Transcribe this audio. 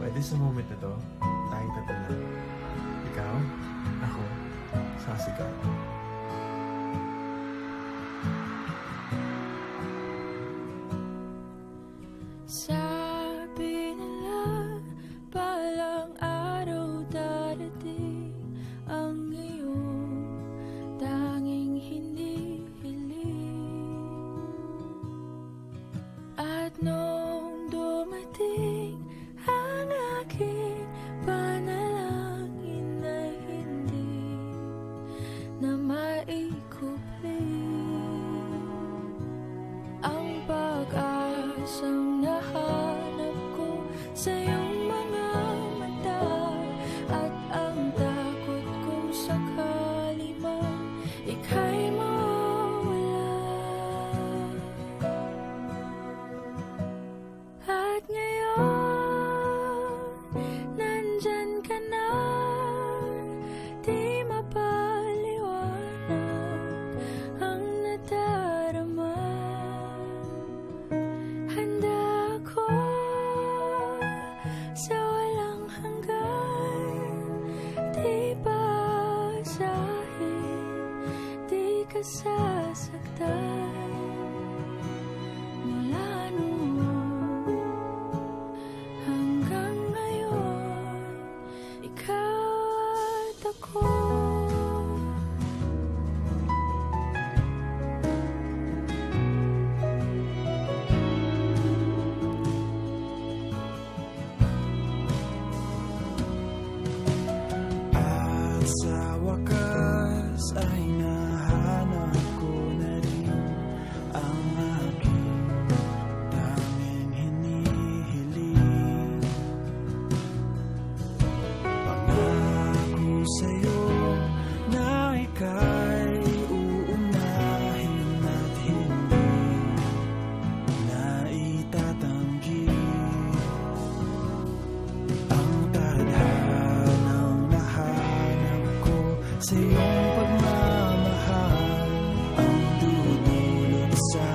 Pwede sa moment na to, tayo tatlo. Ikaw, ako, sa. At ngayon, nandyan ka na, di mapaliwanag ang nadarama. Handa ako sa walang hanggan, di basahin, di ka sasaktan. sa iyong pagmamahal. Ang dudulot sa